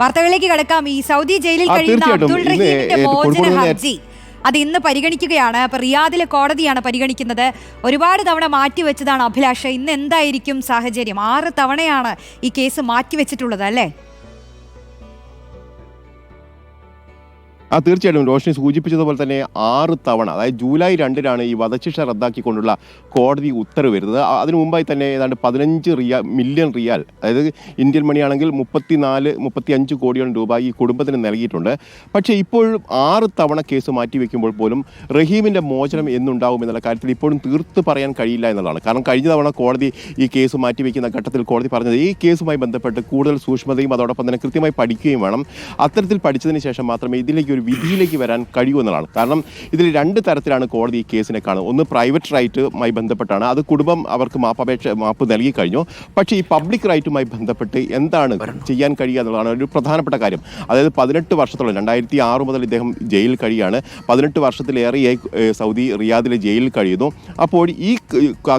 വാർത്തകളിലേക്ക് കടക്കാം. ഈ സൗദി ജയിലിൽ കഴിയുന്ന അബ്ദുൾ റഹീമിന്റെ മോചന ഹർജി. അത് ഇന്ന് പരിഗണിക്കുകയാണ്. അപ്പൊ റിയാദിലെ കോടതിയാണ് പരിഗണിക്കുന്നത്. ഒരുപാട് തവണ മാറ്റിവെച്ചതാണ് അഭിലാഷ. ഇന്ന് എന്തായിരിക്കും സാഹചര്യം? ആറ് തവണയാണ് ഈ കേസ് മാറ്റിവെച്ചിട്ടുള്ളത് അല്ലേ? ആ തീർച്ചയായിട്ടും റോഷനി സൂചിപ്പിച്ചതുപോലെ തന്നെ ആറ് തവണ അതായത് ജൂലൈ രണ്ടിനാണ് ഈ വധശിക്ഷ റദ്ദാക്കിക്കൊണ്ടുള്ള കോടതി ഉത്തരവ് വരുന്നത്. അതിനു മുമ്പായി തന്നെ ഏതാണ്ട് പതിനഞ്ച് റിയാൽ മില്യൺ റിയാൽ അതായത് ഇന്ത്യൻ മണിയാണെങ്കിൽ മുപ്പത്തിനാല് മുപ്പത്തി അഞ്ച് കോടിയോളം രൂപ ഈ കുടുംബത്തിന് നൽകിയിട്ടുണ്ട്. പക്ഷേ ഇപ്പോഴും ആറ് തവണ കേസ് മാറ്റിവെക്കുമ്പോൾ പോലും റഹീമിന്റെ മോചനം എന്നുണ്ടാവും എന്നുള്ള കാര്യത്തിൽ ഇപ്പോഴും തീർത്ത് പറയാൻ കഴിയില്ല എന്നുള്ളതാണ്. കാരണം കഴിഞ്ഞ തവണ കോടതി ഈ കേസ് മാറ്റിവെക്കുന്ന ഘട്ടത്തിൽ കോടതി പറഞ്ഞത് ഈ കേസുമായി ബന്ധപ്പെട്ട് കൂടുതൽ സൂക്ഷ്മതയും അതോടൊപ്പം തന്നെ കൃത്യമായി പഠിക്കുകയും വേണം. അത്തരത്തിൽ പഠിച്ചതിന് ശേഷം മാത്രമേ ഇതിലേക്ക് ഒരു വിധിയിലേക്ക് വരാൻ കഴിയൂ എന്നുള്ളതാണ്. കാരണം ഇതിൽ രണ്ട് തരത്തിലാണ് കോടതി ഈ കേസിനെ കാണുന്നത്. ഒന്ന് പ്രൈവറ്റ് റൈറ്റുമായി ബന്ധപ്പെട്ടാണ്. അത് കുടുംബം അവർക്ക് മാപ്പപേക്ഷ മാപ്പ് നൽകി കഴിഞ്ഞു. പക്ഷേ ഈ പബ്ലിക് റൈറ്റുമായി ബന്ധപ്പെട്ട് എന്താണ് ചെയ്യാൻ കഴിയുക എന്നുള്ളതാണ് ഒരു പ്രധാനപ്പെട്ട കാര്യം. അതായത് പതിനെട്ട് വർഷത്തോളം രണ്ടായിരത്തി ആറ് മുതൽ ഇദ്ദേഹം ജയിലിൽ കഴിയാണ് പതിനെട്ട് വർഷത്തിലേറെയായി സൗദി റിയാദിലെ ജയിലിൽ കഴിയുന്നു. അപ്പോൾ ഈ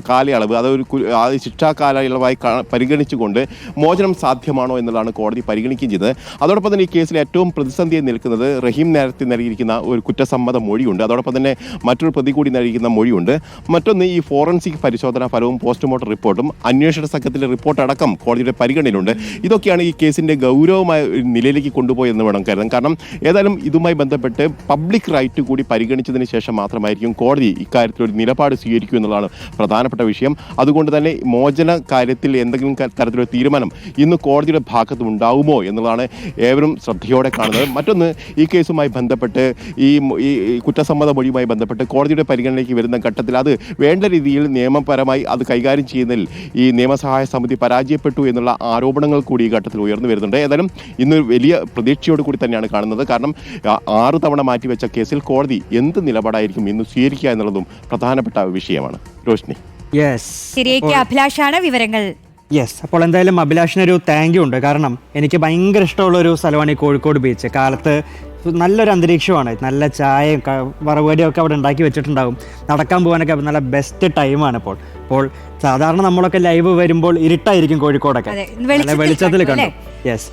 കാലയളവ് അതൊരു ആ ശിക്ഷാ കാലയളവായി പരിഗണിച്ചുകൊണ്ട് മോചനം സാധ്യമാണോ എന്നുള്ളതാണ് കോടതി പരിഗണിക്കുകയും ചെയ്തത്. അതോടൊപ്പം തന്നെ ഈ കേസിൽ ഏറ്റവും പ്രതിസന്ധിയെ നിൽക്കുന്നത് റഹീം നേരത്തെ നൽകിയിരിക്കുന്ന ഒരു കുറ്റസമ്മത മൊഴിയുണ്ട്. അതോടൊപ്പം തന്നെ മറ്റൊരു പ്രതി കൂടി നൽകിയിരിക്കുന്ന മൊഴിയുണ്ട്. മറ്റൊന്ന് ഈ ഫോറൻസിക് പരിശോധനാ ഫലവും പോസ്റ്റ്മോർട്ടം റിപ്പോർട്ടും അന്വേഷണ സംഘത്തിന്റെ റിപ്പോർട്ട് അടക്കം കോടതിയുടെ പരിഗണനയിലുണ്ട്. ഇതൊക്കെയാണ് ഈ കേസിന്റെ ഗൗരവമായ നിലയിലേക്ക് കൊണ്ടുപോയെന്ന് വേണം കരുതാൻ. കാരണം ഏതായാലും ഇതുമായി ബന്ധപ്പെട്ട് പബ്ലിക് റൈറ്റ് കൂടി പരിഗണിച്ചതിന് ശേഷം മാത്രമായിരിക്കും കോടതി ഇക്കാര്യത്തിൽ ഒരു നിലപാട് സ്വീകരിക്കൂ എന്നുള്ളതാണ് പ്രധാനപ്പെട്ട വിഷയം. അതുകൊണ്ട് തന്നെ മോചന കാര്യത്തിൽ എന്തെങ്കിലും തരത്തിലൊരു തീരുമാനം ഇന്ന് കോടതിയുടെ ഭാഗത്ത് ഉണ്ടാവുമോ എന്നുള്ളതാണ് ഏവരും ശ്രദ്ധയോടെ കാണുന്നത്. മറ്റൊന്ന് ഈ കേസുമായി ബന്ധപ്പെട്ട് ഈ കുറ്റസമ്മത മൊഴിയുമായി ബന്ധപ്പെട്ട് കോടതിയുടെ പരിഗണനയ്ക്ക് വരുന്ന ഘട്ടത്തിൽ അത് വേണ്ട രീതിയിൽ നിയമപരമായി അത് കൈകാര്യം ചെയ്യുന്നതിൽ ഈ നിയമസഹായ സമിതി പരാജയപ്പെട്ടു എന്നുള്ള ആരോപണങ്ങൾ കൂടി ഈ ഘട്ടത്തിൽ ഉയർന്നു വരുന്നുണ്ട്. ഏതായാലും ഇന്ന് വലിയ പ്രതീക്ഷയോട് കൂടി തന്നെയാണ് കാണുന്നത്. കാരണം ആറ് തവണ മാറ്റിവെച്ച കേസിൽ കോടതി എന്ത് നിലപാടായിരിക്കും ഇന്ന് സ്വീകരിക്കുക എന്നുള്ളതും പ്രധാനപ്പെട്ട വിഷയമാണ്. രോഷ്നി യെസ് ശരിയേക്ക് അഭിലാഷാണ് വിവരങ്ങൾ. യെസ് അപ്പോൾ എന്തായാലും അഭിലാഷിന് ഒരു താങ്ക് യു ഉണ്ട്. കാരണം എനിക്ക് ഭയങ്കര ഇഷ്ടമുള്ള ഒരു സ്ഥലമാണ് ഈ കോഴിക്കോട് ബീച്ച് കാലത്ത് നല്ലൊരു അന്തരീക്ഷമാണ്. നല്ല ചായയും വറവടിയും ഒക്കെ അവിടെ ഉണ്ടാക്കി വെച്ചിട്ടുണ്ടാവും നടക്കാൻ പോകാനൊക്കെ നല്ല ബെസ്റ്റ് ടൈമാണ് ഇപ്പോൾ അപ്പോൾ. സാധാരണ നമ്മളൊക്കെ ലൈവ് വരുമ്പോൾ ഇരുട്ടായിരിക്കും കോഴിക്കോടൊക്കെ. വെളിച്ചത്തിൽ കണ്ടു യെസ്